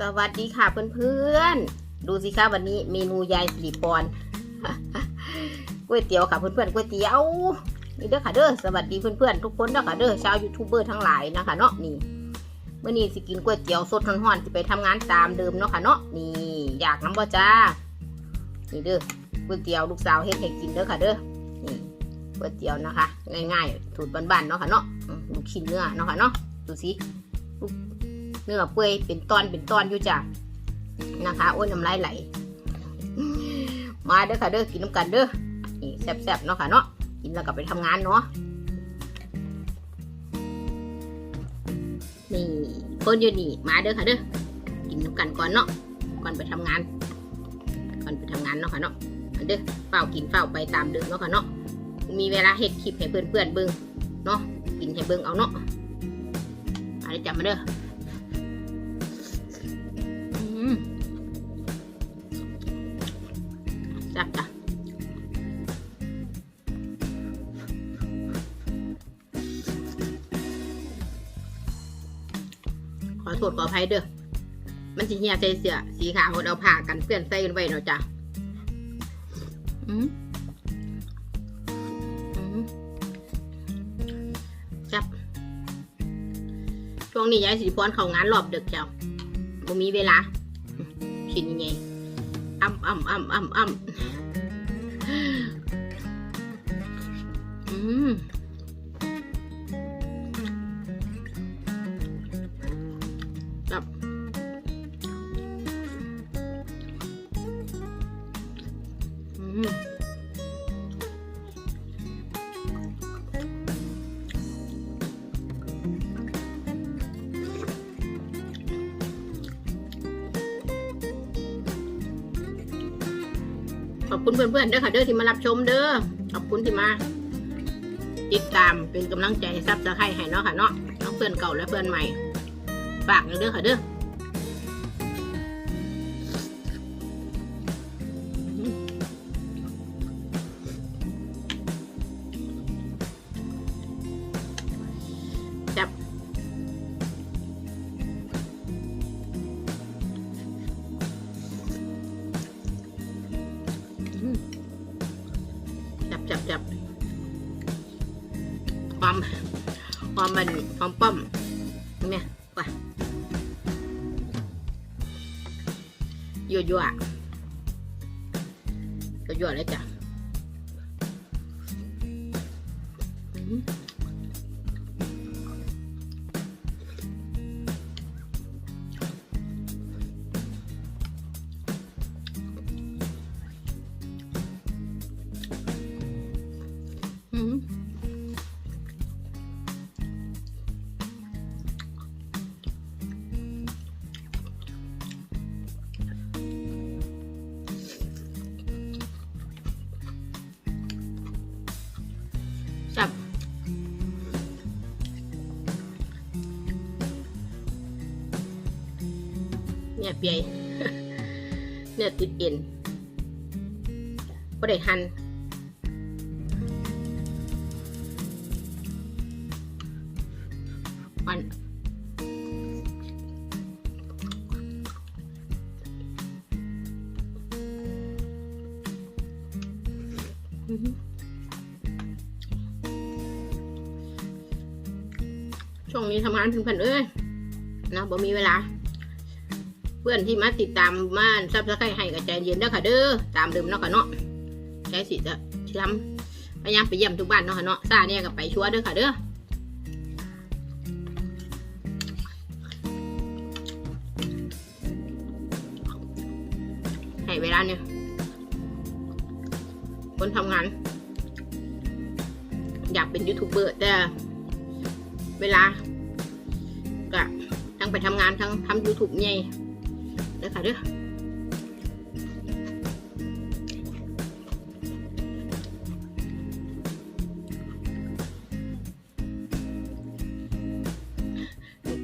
สวัสดีค่ะเพื่อนๆ ดูสิคะวันนี้เมนูยายสิริพรก๋วยเตี๋ยวค่ะเพื่อนๆก๋วยเตี๋ยวนี่เด้อค่ะเด้อสวัสดีเพื่อนๆทุกคนเด้อค่ะเด้อชาวยูทูบเบอร์ทั้งหลายนะคะเนาะนี่เมื่อนี้สิกินก๋วยเตี๋ยวสดร้อนๆสิไปทำงานตามเดิมเนาะค่ะเนาะนี่อยากน้ำบ่จ้านี่เด้อก๋วยเตี๋ยวลูกสาวเฮ็ดให้กินเด้อค่ะเด้อนี่ก๋วยเตี๋ยวนะคะ ง่ายๆสูตรบ้านๆเนาะค่ะเนาะลูกชิ้นเนื้อเนาะค่ะเนาะดูสิ เนื้อเปื่อยเป็นตอนเป็นตอนอยู่จ้ะนะคะโอ้ยน้ำลายไหล มาเด้อค่ะเด้อกินน้ำกันเด้อนี่แซ่บๆเนาะค่ะเนาะกินแล้วก็ไปทำงานเนาะนี่คนอยู่นี่มาเด้อค่ะเด้อกินน้ำกันก่อนเนาะก่อนไปทำงาน ก่อนไปทำงานเนาะค่ะเนาะเด้อเฝ้ากินเฝ้าไปตามเดิมเนาะค่ะเนาะมีเวลาเฮ็ดคลิปให้เพื่อนๆเบิ่งเนาะกินให้เบิ่งเอาเนาะมาเด้อจำมาเด้อ จับจ้ะขอโทษขออภัยเด้อ มันสิเหียใส่เสื้อสีขาวเอาผ้ากันเปื้อนใส่กันไว้เนาะจ้ะอืมอืมจับ ช่วงนี้ยายสิริพรเขางานรอบเดึกเจ้าบ่มีเวลากินยังไง อ่ำอ่ำอ่ำอ่ำอ่ำอืมจับอืม ขอบคุณเพื่อนๆเด้อค่ะเด้อที่มารับชมเด้อขอบคุณที่มาติดตามเป็นกำลังใจซับสไครต์ให้เนาะค่ะเนาะทั้งเพื่อนเก่าและเพื่อนใหม่ฝากเด้อค่ะเด้อ ความความมันความป้อมเนี่ยว่ะยั่วยั่วยั่วเลยจ้ะ เนี่ยเปียเนี่ยติดเอ็นก็ได้หันมันอือหือช่วงนี้ทำงานเพื่อนๆเอ้ยนะบ่มีเวลา เพื่อนที่มาติดตามมาซับสไครต์ให้กับใจเย็นเด้อค่ะเด้อตามเดิมเนาะค่ะเนาะใจสิจะทำพยายามไปเยี่ยมทุกบ้านเนาะค่ะเนาะซาเนี่ยก็ไปชัวร์เด้อค่ะเด้อให้เวลาเนี่ยคนทำงาน อยากเป็นยูทูบเบอร์แต่เวลาก็ทั้งไปทำงานทั้งทำยูทูบไง เด้อค่ะเด้อ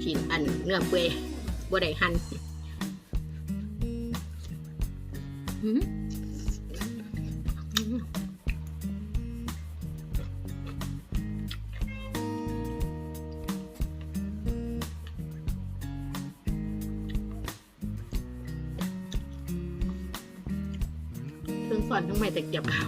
ชิ้นอันเนื้อเปื่อยบ่ได้หั่น สอนทั้งใหม่แต่เกียบข้า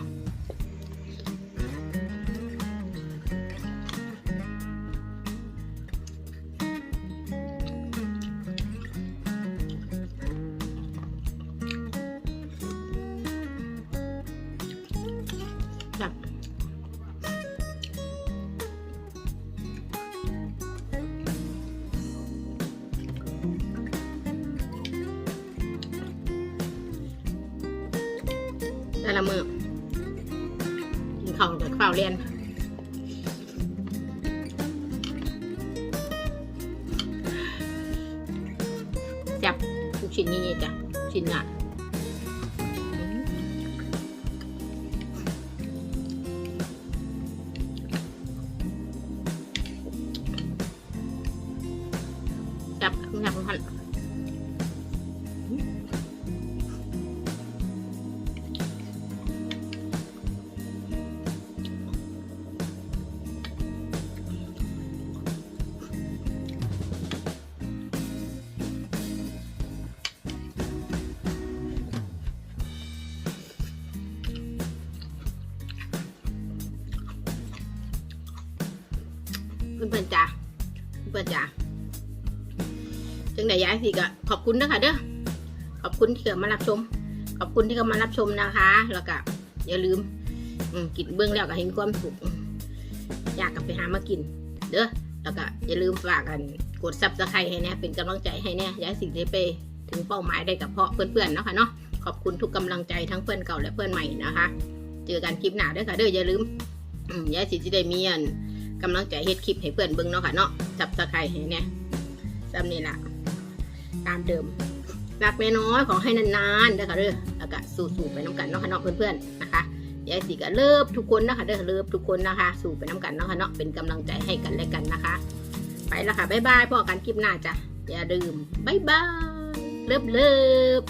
แต่ละมือกินข้าวจากข้าวเรียนจับทุกชิ้นนี่จ้ะชิ้นอะจับจับพัน เพื่อนๆจ้ะเพื่อนๆจ้ะจังไหนย้ายสิก็ขอบคุณนะคะเด้อขอบคุณที่เข้ามารับชม ขอบคุณที่เข้ามารับชมนะคะ แล้วก็อย่าลืมกินเบื้องแล้วก็เห็นความสุขอยากกลับไปหามากิน เด้อแล้วก็อย่าลืมฝากกันกดซับสไครต์ให้แน่เป็นกำลังใจให้แน่ย้ายสิ่งที่ไปถึงเป้าหมายได้กับเพาะเพื่อนๆเนาะค่ะเนาะขอบคุณทุกกำลังใจทั้งเพื่อนเก่าและเพื่อนใหม่นะคะ เจอกันคลิปหน้าด้อค่ะเด้ออย่าลืมย้ายสิที่ได้มีอัน กำลังใจเฮ็ดคลิปให้เพื่อนเบิ่งเนาะค่ะเนาะจับตะไคร้ให้เนี่ยซ้ำนี่ล่ะตามเดิมรักแม่น้อยขอให้นานๆเด้ค่ะเด้อแล้วก็สู้ๆไปน้ำกันเนาะค่ะเนาะเพื่อนๆนะคะยายสีก็เลิฟทุกคนนะคะเด้อเลิฟทุกคนนะคะ สู้ไปน้ำกันเนาะค่ะเนาะเป็นกำลังใจให้กันและกันนะคะ ไปแล้วค่ะบ๊ายบายพ่อกันคลิปหน้าจ้ะอย่าลืมบ๊ายบายเลิฟเลิฟ